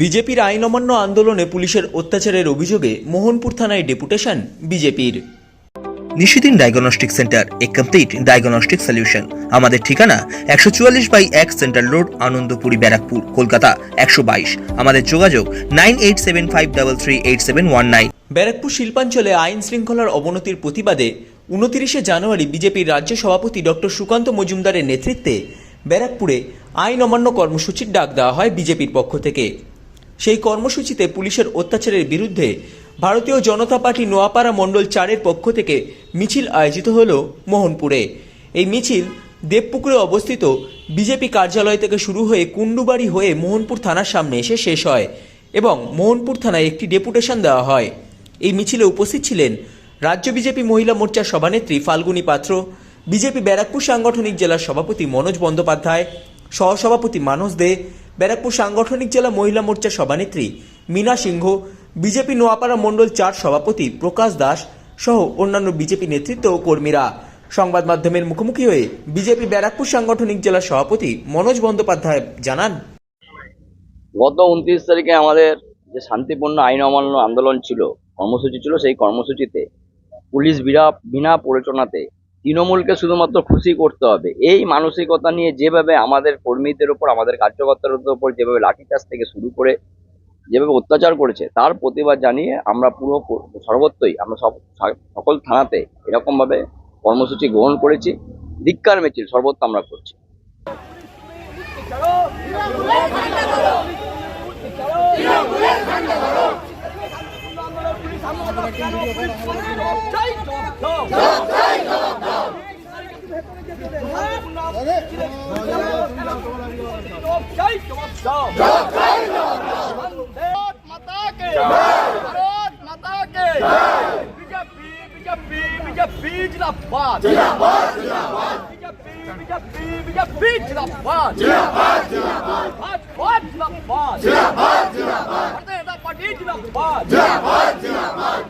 বিজেপির আইন অমান্য আন্দোলনে পুলিশের অত্যাচারের অভিযোগে মোহনপুর থানায় ডেপুটেশন বিজেপির। নিশিদিন ডায়াগনস্টিক সেন্টার এ কমপ্লিট ডায়াগনস্টিক সলিউশন। আমাদের ঠিকানা একশো চুয়াল্লিশ বাই এক সেন্ট্রাল রোড আনন্দপুরি ব্যারাকপুর কলকাতা একশো বাইশ। আমাদের যোগাযোগ nine eight seven five double three eight seven one nine. Barrackpore শিল্পাঞ্চলে আইন শৃঙ্খলার অবনতির প্রতিবাদে উনতিরিশে জানুয়ারি বিজেপির রাজ্য সভাপতি ডক্টর সুকান্ত মজুমদারের নেতৃত্বে ব্যারাকপুরে আইন অমান্য কর্মসূচির ডাক দেওয়া হয় বিজেপির পক্ষ থেকে। সেই কর্মসূচিতে পুলিশের অত্যাচারের বিরুদ্ধে ভারতীয় জনতা পার্টি নোয়াপাড়া মণ্ডল চারের পক্ষ থেকে মিছিল আয়োজিত হল মোহনপুরে। এই মিছিল দেবপুকুরে অবস্থিত বিজেপি কার্যালয় থেকে শুরু হয়ে কুন্ডুবাড়ি হয়ে মোহনপুর থানার সামনে এসে শেষ হয় এবং মোহনপুর থানায় একটি ডেপুটেশন দেওয়া হয়। এই মিছিলে উপস্থিত ছিলেন রাজ্য বিজেপি মহিলা মোর্চার সভানেত্রী ফাল্গুনী পাত্র, বিজেপি ব্যারাকপুর সাংগঠনিক জেলার সভাপতি মনোজ বন্দ্যোপাধ্যায় সহসভাপতি মানস দে, ব্যারাকপুর সাংগঠনিক জেলা মহিলা মোর্চার সভানেত্রী মীনা সিংহ, বিজেপি নোয়াপাড়া মণ্ডল চার সভাপতি প্রকাশ দাস সহ অন্যান্য বিজেপি নেতৃত্ব ও কর্মীরা। সংবাদ মাধ্যমের মুখোমুখি হয়ে বিজেপি ব্যারাকপুর সাংগঠনিক জেলার সভাপতি মনোজ বন্দ্যোপাধ্যায় জানান। গত উনত্রিশ তারিখে আমাদের যে শান্তিপূর্ণ আইন অমান্য আন্দোলন ছিল, কর্মসূচি ছিল সেই কর্মসূচিতে পুলিশ বিনা প্ররোচনাতে তৃণমূলকে শুধুমাত্র খুশি করতে হবে এই মানসিকতা নিয়ে যেভাবে আমাদের কর্মীদের ওপর আমাদের কার্যকর্তাদের ওপর যেভাবে লাঠিচার্জ থেকে শুরু করে যেভাবে অত্যাচার করেছে তার প্রতিবাদ জানিয়ে আমরা পুরো সর্বত্রই আমরা সব সকল থানাতে এরকমভাবে কর্মসূচি গ্রহণ করেছি ধিক্কার মিছিল সর্বত্র আমরা করছি ভারত জিন্দাবাদ জিন্দাবাদ জিন্দাবাদ বিজেপি বিজেপি জিন্দাবাদ জিন্দাবাদ জিন্দাবাদ ভাজপা জিন্দাবাদ জিন্দাবাদ জিন্দাবাদ ভারতীয় জনতা পার্টি জিন্দাবাদ জিন্দাবাদ জিন্দাবাদ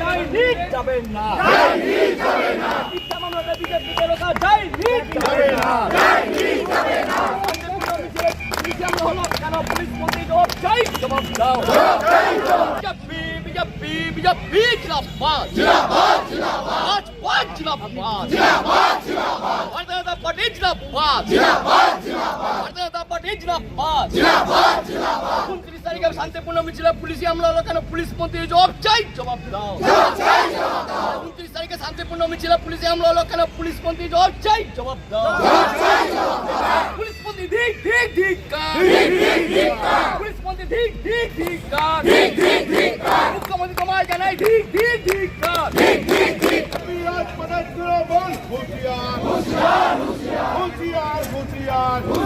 যায় নিট যাবে না। যায় নিট যাবে না। শিক্ষা মামলাতে বিজেপি রোকা যায় নিট যাবে না। যায় নিট যাবে না। জিন্দাবাদ জিন্দাবাদ। তারিখে শান্তিপূর্ণ মিছিলে পুলিশি হামলা হলো কেন পুলিশ মন্ত্রী জবাব চাই জবাব দাও উনত্রিশ তারিখে শান্তিপূর্ণ মিছিলে পুলিশি হামলা হলো কেন পুলিশ মন্ত্রী জবাব চাই জবাব দাও পুলিশ মন্ত্রী ঠিক ঠিক ঠিক পুলিশ মন্ত্রী ঠিক ঠিক ঠিক মুখ্যমন্ত্রী তোমায় জানাই বল হুঁশিয়ার হুঁশিয়ার হুঁশিয়ার হুঁশিয়ার